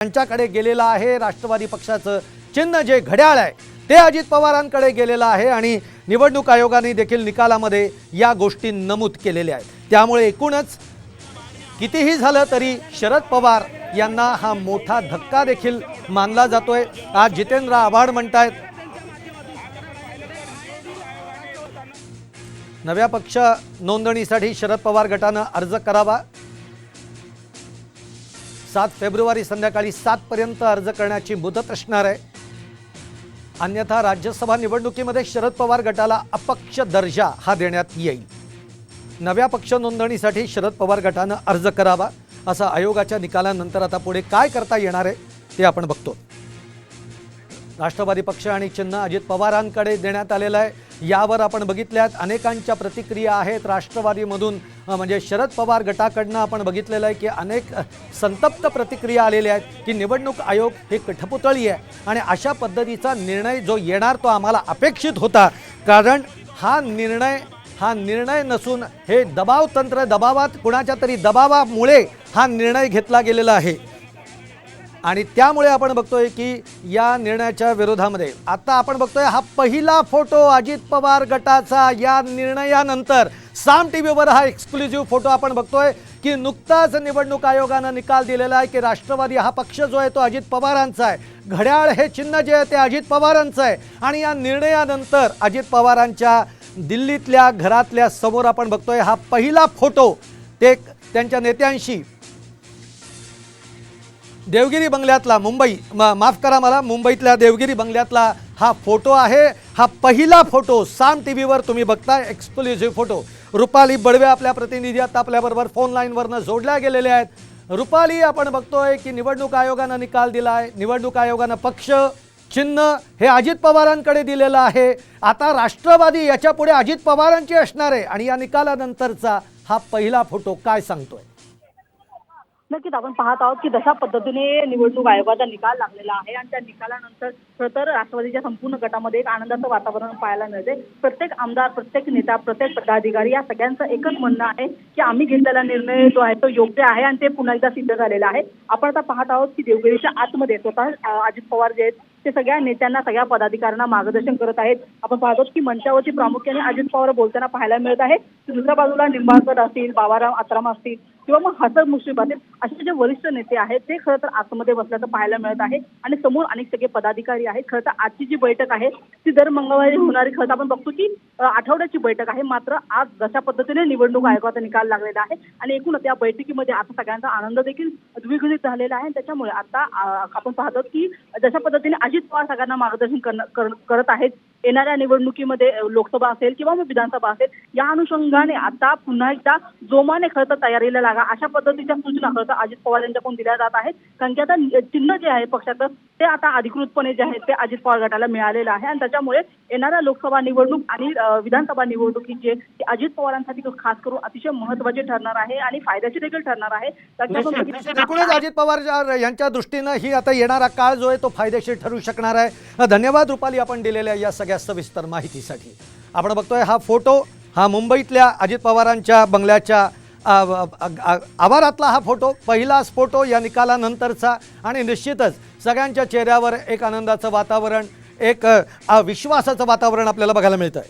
त्यांच्याकडे गेलेलं आहे. राष्ट्रवादी पक्षाचं चिन्ह जे घड्याळ आहे ते अजित पवारांकडे गेलेलं आहे आणि निवडणूक आयोगाने देखील निकालामध्ये या गोष्टी नमूद केलेल्या आहेत. त्यामुळे एकूणच कितीही झालं तरी शरद पवार यांना हा मोठा धक्का देखील मानला जातोय. आज जितेंद्र आव्हाड म्हणतायत नव्या पक्ष नोंदणीसाठी शरद पवार गटानं अर्ज करावा. सात फेब्रुवारी संध्याकाळी सातपर्यंत अर्ज करण्याची मुदत असणार आहे. अन्यथा राज्यसभा निवडणुकीमध्ये शरद पवार गटाला अपक्ष दर्जा हा देण्यात येईल. नव्या पक्ष नोंदणीसाठी शरद पवार गटानं अर्ज करावा असा आयोगाच्या निकालानंतर आता पुढे काय करता येणार आहे ते आपण बघतो. राष्ट्रवादी पक्ष आणि चिन्ह अजित पवारांकडे देण्यात आलेलं आहे. यावर आपण बघितल्यात अनेकांच्या प्रतिक्रिया आहेत राष्ट्रवादीमधून. म्हणजे शरद पवार गटाकडनं आपण बघितलेलं आहे की अनेक संतप्त प्रतिक्रिया आलेल्या आहेत की निवडणूक आयोग हे कठपुतळी आहे. आणि अशा पद्धतीचा निर्णय जो येणार तो आम्हाला अपेक्षित होता. कारण हा निर्णय हा निर्णय नसून हे दबाव तंत्र दबावात कुणाच्या तरी दबावामुळे हा निर्णय घेतला गेलेला आहे. आणि त्यामुळे आपण बघतोय की या निर्णयाच्या विरोधामध्ये आता आपण बघतोय हा पहिला फोटो अजित पवार गटाचा या निर्णयानंतर. साम टी व्हीवर हा एक्सक्लुझिव्ह फोटो आपण बघतोय की नुकताच निवडणूक आयोगानं निकाल दिलेला आहे की राष्ट्रवादी हा पक्ष जो आहे तो अजित पवारांचा आहे. घड्याळ हे चिन्ह जे आहे ते अजित पवारांचं आहे. आणि या निर्णयानंतर अजित पवारांच्या दिल्लीतल्या घरातल्या समोर आपण बघतोय हा पहिला फोटो. ते त्यांच्या नेत्यांशी देवगिरी बंगल्यातला मुंबई मा माफ करा मला मुंबईतल्या देवगिरी बंगल्यातला हा फोटो आहे. हा पहिला फोटो साम टी व्हीवर तुम्ही बघताय एक्सक्लुझिव्ह फोटो. रुपाली बडवे आपल्या प्रतिनिधी आता आपल्याबरोबर फोन लाईनवरनं जोडल्या गेलेल्या आहेत. रुपाली आपण बघतोय की निवडणूक आयोगानं निकाल दिला आहे निवडणूक आयोगानं पक्ष चिन्ह हे अजित पवारांकडे दिलेलं आहे. आता राष्ट्रवादी याच्यापुढे अजित पवारांची असणार आहे. आणि या निकालानंतरचा हा पहिला फोटो काय सांगतोय? नक्कीच आपण पाहत आहोत की जशा पद्धतीने निवडणूक आयोगाचा निकाल लागलेला आहे आणि त्या निकालानंतर खरं तर राष्ट्रवादीच्या संपूर्ण गटामध्ये एक आनंदाचं वातावरण पाहायला मिळते. प्रत्येक आमदार प्रत्येक नेता प्रत्येक पदाधिकारी या सगळ्यांचं एकच म्हणणं आहे की आम्ही घेतलेला निर्णय जो आहे तो योग्य आहे आणि ते पुन्हा एकदा सिद्ध झालेला आहे. आपण आता पाहत आहोत की देवगिरीच्या आतमध्ये स्वतः अजित पवार जे आहेत ते सगळ्या नेत्यांना सगळ्या पदाधिकाऱ्यांना मार्गदर्शन करत आहेत. आपण पाहतो की मंचावरती प्रामुख्याने अजित पवार बोलताना पाहायला मिळत आहे. दुसऱ्या बाजूला निंबाळकर असतील बाबाराम आत्राम असतील किंवा मग हसन मुश्रीफ असतील असे जे वरिष्ठ नेते आहेत ते खरं तर आतमध्ये बसल्याचं पाहायला मिळत आहे. आणि समोर अनेक सगळे पदाधिकारी आहेत. खरं तर आजची जी बैठक आहे ती दर मंगळवारी होणारी. खरं तर आपण बघतो की आठवड्याची बैठक आहे. मात्र आज जशा पद्धतीने निवडणूक आयोगाचा निकाल लागलेला आहे. आणि एकूणच या बैठकीमध्ये आता सगळ्यांचा आनंद देखील द्विगुणित झालेला आहे. त्याच्यामुळे आता आपण पाहतो की जशा पद्धतीने अजित पवार सगळ्यांना मार्गदर्शन कर- करत आहेत. येणाऱ्या निवडणुकीमध्ये लोकसभा असेल किंवा मग विधानसभा असेल या अनुषंगाने आता पुन्हा एकदा जोमाने खरं तर तयारीला लागा. अशा पद्धतीच्या सूचना खरं तर अजित पवार यांच्याकडून दिल्या जात आहेत. कारण की आता चिन्ह जे आहे पक्षाचं ते आता अधिकृतपणे जे आहे ते अजित पवार गटाला मिळालेलं आहे. आणि त्याच्यामुळे येणाऱ्या लोकसभा निवडणूक आणि विधानसभा निवडणुकीत जे अजित पवारांसाठी खास करून अतिशय महत्त्वाचे ठरणार आहे आणि फायद्याचे देखील ठरणार आहे. एकूणच अजित पवार यांच्या दृष्टीनं ही आता येणारा काळ जो आहे तो फायदेशीर ठरू शकणार आहे. धन्यवाद रुपाली आपण दिलेल्या या सगळ्या सविस्तर माहितीसाठी. आपण बघतोय हा फोटो हा मुंबईतल्या अजित पवारांच्या बंगल्याच्या आवारातला हा फोटो पहिलाच फोटो या निकालानंतरचा आणि निश्चितच सगळ्यांच्या चेहऱ्यावर एक आनंदाचं वातावरण एक विश्वासाचं वातावरण आपल्याला बघायला मिळतं